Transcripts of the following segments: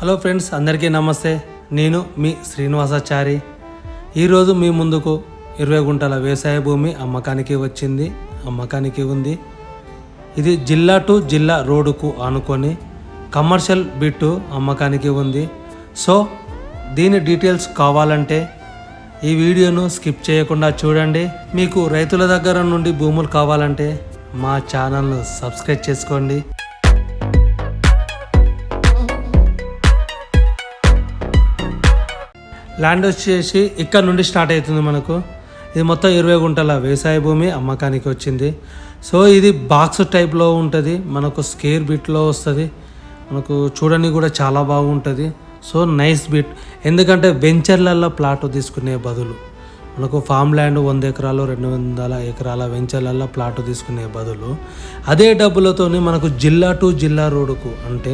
Hello friends అందరికీ నమస్తే. నేను మీ శ్రీనివాసాచారి. ఈరోజు మీ ముందుకు ఇరవై గుంటల వ్యవసాయ భూమి అమ్మకానికి వచ్చింది అమ్మకానికి ఉంది. ఇది జిల్లా టు జిల్లా రోడ్డుకు ఆనుకొని కమర్షియల్ బిట్టు అమ్మకానికి ఉంది. సో దీని డీటెయిల్స్ కావాలంటే ఈ వీడియోను స్కిప్ చేయకుండా చూడండి. మీకు రైతుల దగ్గర నుండి భూములు కావాలంటే మా ఛానల్ను సబ్స్క్రైబ్ చేసుకోండి. ల్యాండ్ వచ్చేసి ఇక్కడ నుండి స్టార్ట్ అవుతుంది మనకు. ఇది మొత్తం ఇరవై గుంటల వ్యవసాయ భూమి అమ్మకానికి వచ్చింది. సో ఇది బాక్స్ టైప్లో ఉంటుంది. మనకు స్కేర్ బిట్లో వస్తుంది. మనకు చూడడానికి కూడా చాలా బాగుంటుంది. So nice bit. ఎందుకంటే వెంచర్లలో ప్లాట్ తీసుకునే బదులు మనకు ఫామ్ ల్యాండ్ వంద ఎకరాలు రెండు వందల ఎకరాల వెంచర్లలో ప్లాట్ తీసుకునే బదులు అదే డబ్బులతోని మనకు జిల్లా టు జిల్లా రోడ్డుకు అంటే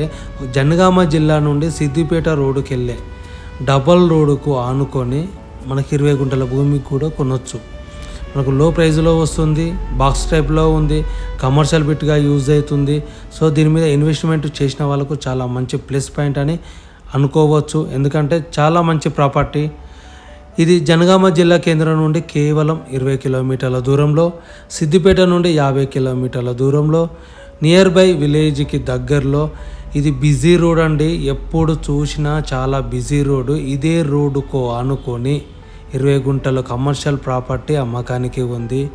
జనగామ జిల్లా నుండి సిద్దిపేట రోడ్డుకి వెళ్ళే డబల్ రోడ్డుకు ఆనుకొని మనకి ఇరవై గుంటల భూమికి కూడా కొనొచ్చు. మనకు లో ప్రైజ్లో వస్తుంది బాక్స్ టైప్లో ఉంది కమర్షియల్ బిట్గా యూజ్ అవుతుంది. సో దీని మీద ఇన్వెస్ట్మెంట్ చేసిన వాళ్ళకు చాలా మంచి ప్లస్ పాయింట్ అని అనుకోవచ్చు. ఎందుకంటే చాలా మంచి ప్రాపర్టీ ఇది జనగామ జిల్లా కేంద్రం నుండి కేవలం ఇరవై కిలోమీటర్ల దూరంలో సిద్దిపేట నుండి యాభై కిలోమీటర్ల దూరంలో నియర్ బై విలేజ్కి దగ్గరలో ఇది బిజీ రోడ్ అండి. ఎప్పుడు చూసినా చాలా బిజీ రోడ్డు ఇదే రోడ్డుకో ఆనుకొని ఇరవై గుంటల కమర్షియల్ ప్రాపర్టీ అమ్మకానికి ఉంది.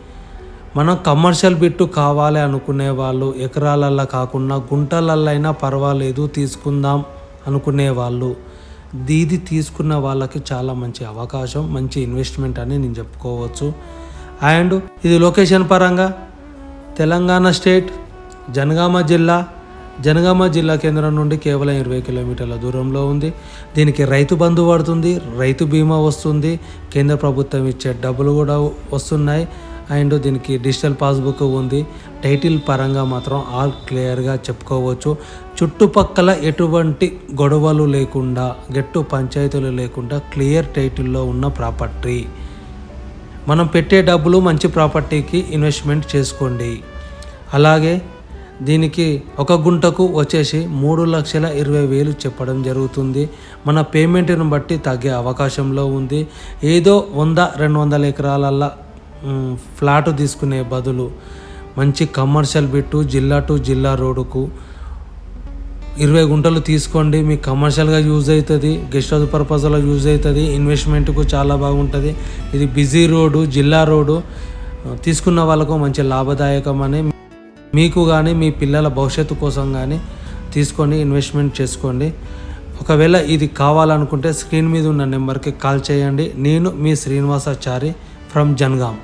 మనం కమర్షియల్ బిట్టు కావాలి అనుకునే వాళ్ళు ఎకరాలల్లో కాకుండా గుంటలల్లైనా అయినా పర్వాలేదు తీసుకుందాం అనుకునే వాళ్ళు. దీది తీసుకున్న వాళ్ళకి చాలా మంచి అవకాశం మంచి ఇన్వెస్ట్మెంట్ అని నేను చెప్పుకోవచ్చు. అండ్ ఇది లొకేషన్ పరంగా తెలంగాణ స్టేట్ జనగామ జిల్లా జనగామ జిల్లా కేంద్రం నుండి కేవలం ఇరవై కిలోమీటర్ల దూరంలో ఉంది. దీనికి రైతు బంధు పడుతుంది రైతు బీమా వస్తుంది. కేంద్ర ప్రభుత్వం ఇచ్చే డబ్బులు కూడా వస్తున్నాయి. అండ్ దీనికి డిజిటల్ పాస్బుక్ ఉంది. టైటిల్ పరంగా మాత్రం ఆల్ క్లియర్గా చెప్పుకోవచ్చు. చుట్టుపక్కల ఎటువంటి గొడవలు లేకుండా గట్టు పంచాయతీలు లేకుండా క్లియర్ టైటిల్లో ఉన్న ప్రాపర్టీ. మనం పెట్టే డబ్బులు మంచి ప్రాపర్టీకి ఇన్వెస్ట్మెంట్ చేసుకోండి. అలాగే దీనికి ఒక గుంటకు వచ్చేసి మూడు లక్షల ఇరవై వేలు చెప్పడం జరుగుతుంది. మన పేమెంట్ను బట్టి తగ్గే అవకాశంలో ఉంది. ఏదో వంద రెండు వందల ఎకరాలల్లా ఫ్లాట్ తీసుకునే బదులు మంచి కమర్షియల్ బిట్టు జిల్లా టు జిల్లా రోడ్డుకు ఇరవై గుంటలు తీసుకోండి. మీకు కమర్షియల్గా యూజ్ అవుతుంది గెస్ట్ హౌస్ పర్పస్లో యూజ్ అవుతుంది ఇన్వెస్ట్మెంట్కు చాలా బాగుంటుంది. ఇది బిజీ రోడ్డు జిల్లా రోడ్డు. తీసుకున్న వాళ్ళకు మంచి లాభదాయకం అని మీకు కానీ మీ పిల్లల భవిష్యత్తు కోసం కానీ తీసుకొని ఇన్వెస్ట్మెంట్ చేసుకోండి. ఒకవేళ ఇది కావాలనుకుంటే స్క్రీన్ మీద ఉన్న నెంబర్కి కాల్ చేయండి. నేను మీ శ్రీనివాసాచారి ఫ్రమ్ జన్గాం